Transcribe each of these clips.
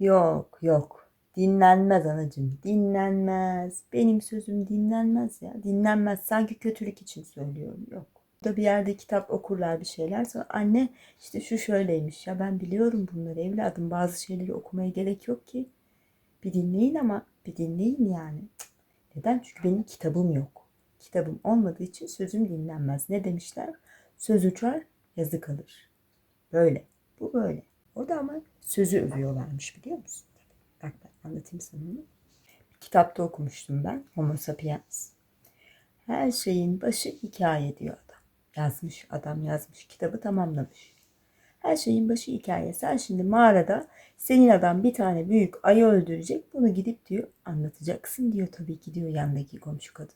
Yok yok. Dinlenmez anacığım. Dinlenmez. Benim sözüm dinlenmez ya. Dinlenmez. Sanki kötülük için söylüyorum. Yok. Da bir yerde kitap okurlar bir şeyler. Sonra anne işte şu şöyleymiş. Ya ben biliyorum bunları evladım. Bazı şeyleri okumaya gerek yok ki. Bir dinleyin ama bir dinleyin yani. Neden? Çünkü benim kitabım yok. Kitabım olmadığı için sözüm dinlenmez. Ne demişler? Söz uçar, yazı kalır. Böyle. Bu böyle. Orada ama sözü övüyorlarmış biliyor musun? Bak ben anlatayım sana onu. Bir kitapta okumuştum ben. Homo sapiens. Her şeyin başı hikaye diyor adam. Yazmış adam yazmış. Kitabı tamamlamış. Her şeyin başı hikaye. Sen şimdi mağarada senin adam bir tane büyük ayı öldürecek. Bunu gidip diyor anlatacaksın diyor tabii ki diyor yandaki komşu kadın.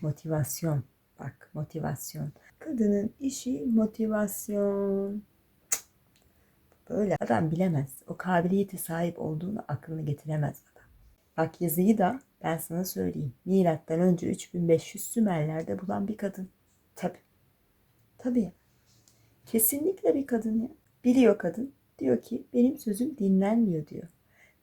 Motivasyon. Bak motivasyon. Kadının işi motivasyon. Böyle adam bilemez. O kabiliyete sahip olduğunu aklına getiremez adam. Bak yazıyı da ben sana söyleyeyim. Milattan önce 3500 Sümerler'de bulan bir kadın. Tabi. Tabi. Kesinlikle bir kadın ya. Biliyor kadın. Diyor ki benim sözüm dinlenmiyor diyor.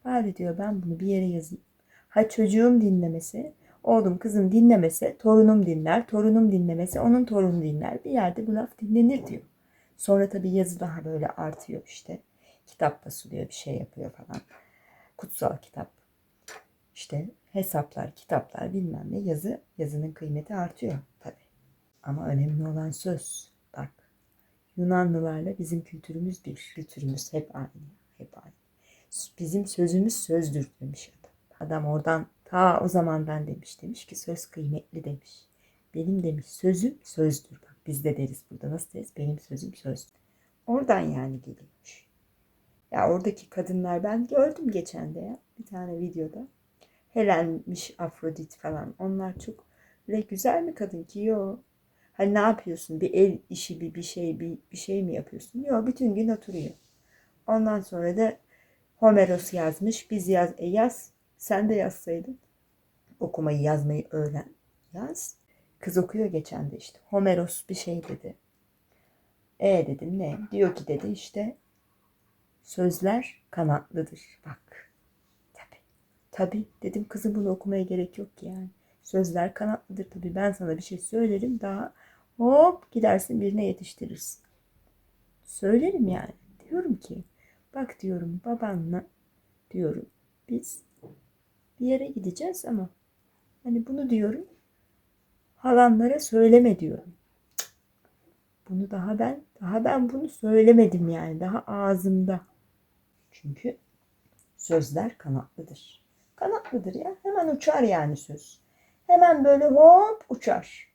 Bari diyor ben bunu bir yere yazayım. Ha çocuğum dinlemese, oğlum kızım dinlemese, torunum dinler, torunum dinlemese, onun torunu dinler. Bir yerde bu laf dinlenir diyor. Sonra tabii yazı daha böyle artıyor işte. Kitap basılıyor, bir şey yapıyor falan. Kutsal kitap. İşte hesaplar, kitaplar bilmem ne yazı, yazının kıymeti artıyor tabii. Ama önemli olan söz. Bak Yunanlılarla bizim kültürümüz bir. Kültürümüz hep aynı. Hep aynı. Bizim sözümüz sözdür demiş adam. Adam oradan ta o zamandan demiş. Demiş ki söz kıymetli demiş. Benim demiş sözüm sözdür. Bak biz de deriz burada nasıl deriz? Benim sözüm sözdür. Oradan yani geliyormuş. Ya oradaki kadınlar ben gördüm geçen de ya bir tane videoda. Helenmiş Afrodit falan. Onlar çok böyle güzel mi kadın ki? Yok. Hani ne yapıyorsun? Bir el işi, bir, bir şey, bir, bir şey mi yapıyorsun? Yok, bütün gün oturuyor. Ondan sonra da Homeros yazmış. Biz yaz, e yaz. Sen de yazsaydın. Okumayı, yazmayı öğren. Yaz. Kız okuyor geçen de işte. Homeros bir şey dedi. E dedim ne? Diyor ki dedi işte sözler kanatlıdır. Bak. Tabi. Tabi dedim kızım bunu okumaya gerek yok ki yani. Sözler kanatlıdır tabi. Ben sana bir şey söylerim daha hop gidersin birine yetiştirirsin. Söylerim yani. Diyorum ki bak diyorum babanla diyorum biz bir yere gideceğiz ama hani bunu diyorum halanlara söyleme diyorum. Cık. Bunu daha ben daha ben bunu söylemedim yani daha ağzımda. Çünkü sözler kanatlıdır. Kanatlıdır ya. Hemen uçar yani söz. Hemen böyle hop uçar.